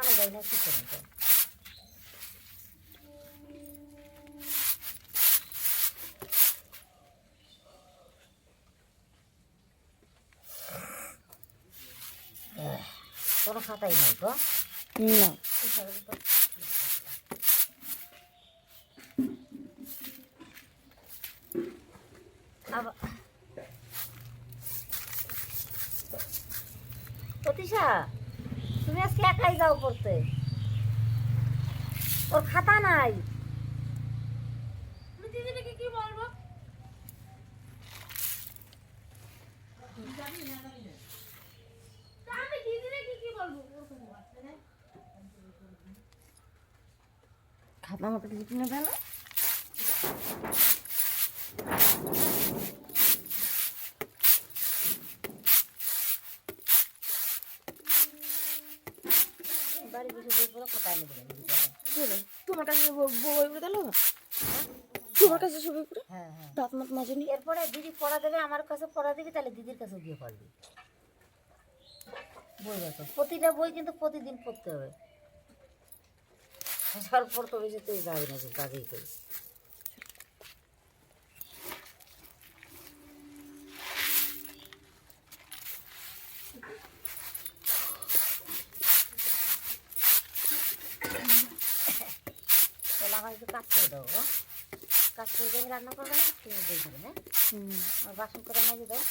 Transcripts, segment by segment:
দোকানে যাই না কি? আহ, কোনো খাতাই নাই না তো? প্রতিশা তুমি আজকে একাই যাও পড়তে ওর খাতা নাই। কি বলব? আমি দিদিকে কি বলব? খাতা মতো কিছু কিনে ফেলো বাড়ি বসে বই পড়ো খাতা এনে দেবেন দিদি বলে। কি রে? তোমার কাছে বই করে দিলো তোমার কাছে সব বই করে হ্যাঁ হ্যাঁ। দাঁত মাত মাজনি এরপরে দিদি পড়া দেবে আমার কাছে পড়া দিবি তাহলে দিদির কাছে গিয়ে পড়বি। বই দেখো প্রতিটা বই কিন্তু প্রতিদিন পড়তে হবে। পড়তে হবে যে তুই যাবি না কাজেই করি আমার একটু কাজ করে দেবো। কাজ করে দেবে রান্না করবে না তুমি বই খাবে না আর বাসন করে মাঝে দাও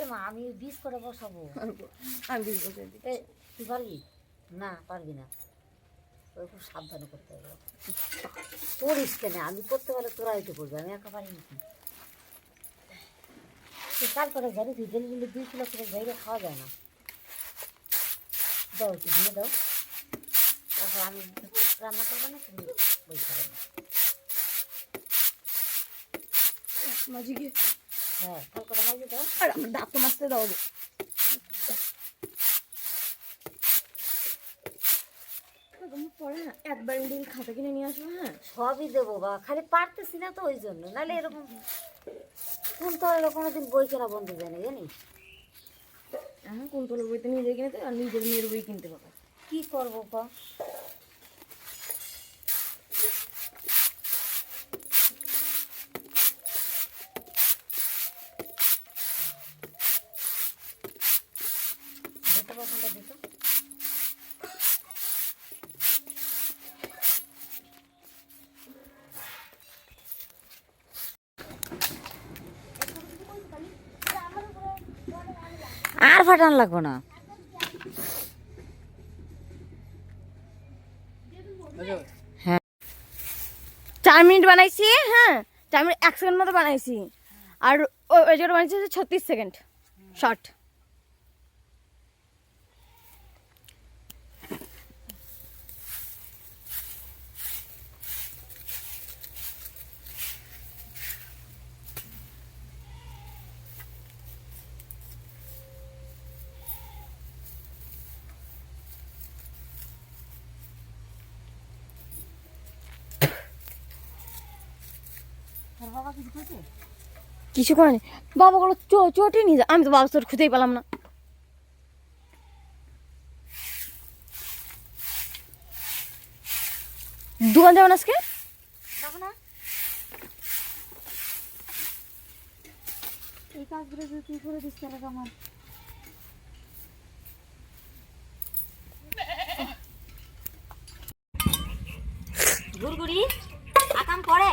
এ মা আমি বীজ করে বসাবো। আমি বিশ বছর দিই তুই পারবি? না পারবি না। ওই খুব সাবধানে করতে হবে। পড়িস কেন? আমি করতে পারলে তোরা হইতে করবি। আমি একা পারি কাল করে জানি তুই ডেলি ডেলি দুই কিলো করে জায়গা খাওয়া যায় না। দাও একটু দিয়ে দাও। তারপর আমি রান্না করব না তুমি বই না মাঝে কাল করে দাও তো না একবার খাতা কিনে নিয়ে আসব হ্যাঁ সবই দেবো বা খালি পারতেছি না তো ওই জন্য, নাহলে এরকম তো বই কেনা বন্ধ যায় না, জানিস? হ্যাঁ কোন তোলের বইতে নিজে কিনতে আর নিজের মেয়ের বই কিনতে পারব কি করব দিত। আর ফাটান লাগবো না। চার মিনিট বানাইছি হ্যাঁ চার মিনিট এক সেকেন্ড মতো বানাইছি। আর ওই জায়গাটা বানিয়েছি ছত্রিশ সেকেন্ড শর্ট কিছু করেনি বাবা গুলো চোটে নিয়ে যা। আমি তো বাবা তোর খুঁজেই পেলাম না। দোকান যাবেন আজকে? যাব না। এই কাজগুলো তুই করে দিস তাহলে কেমন গুড়গুড়ি আকাম করে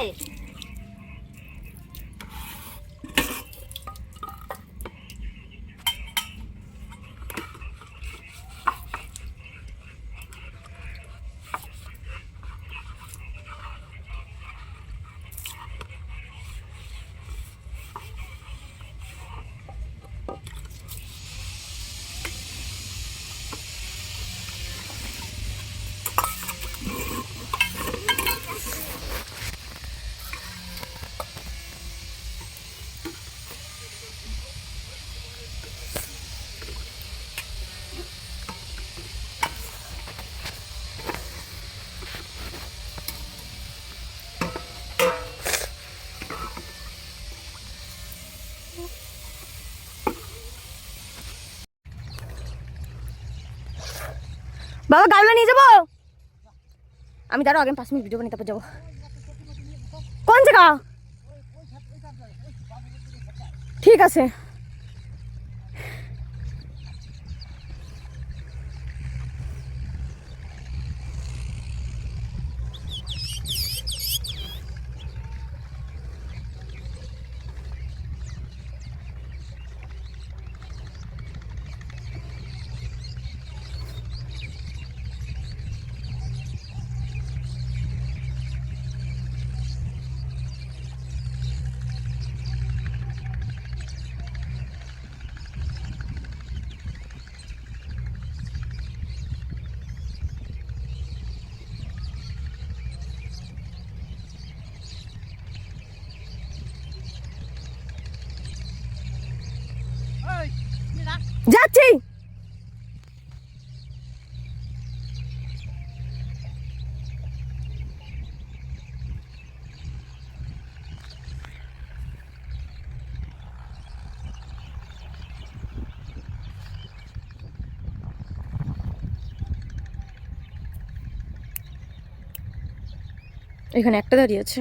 বাবা, গাড়িটা নিয়ে যাব? আমি দাঁড়াও, আগে পাঁচ মিনিট ভিডিও বানিয়ে তারপর যাব। কোন জায়গা? ঠিক আছে। যাচ্ছি। এখানে একটা দাঁড়িয়ে আছে।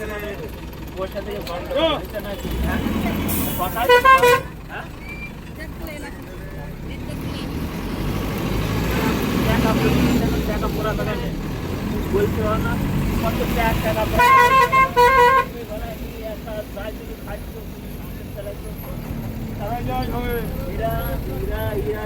দেবো পয়সা থেকে বন্ধ হচ্ছে না কি হ্যাঁ কথা হ্যাঁ টাকা টাকা পুরা করে নেই বলতে হবে না কত টাকা এরা এরা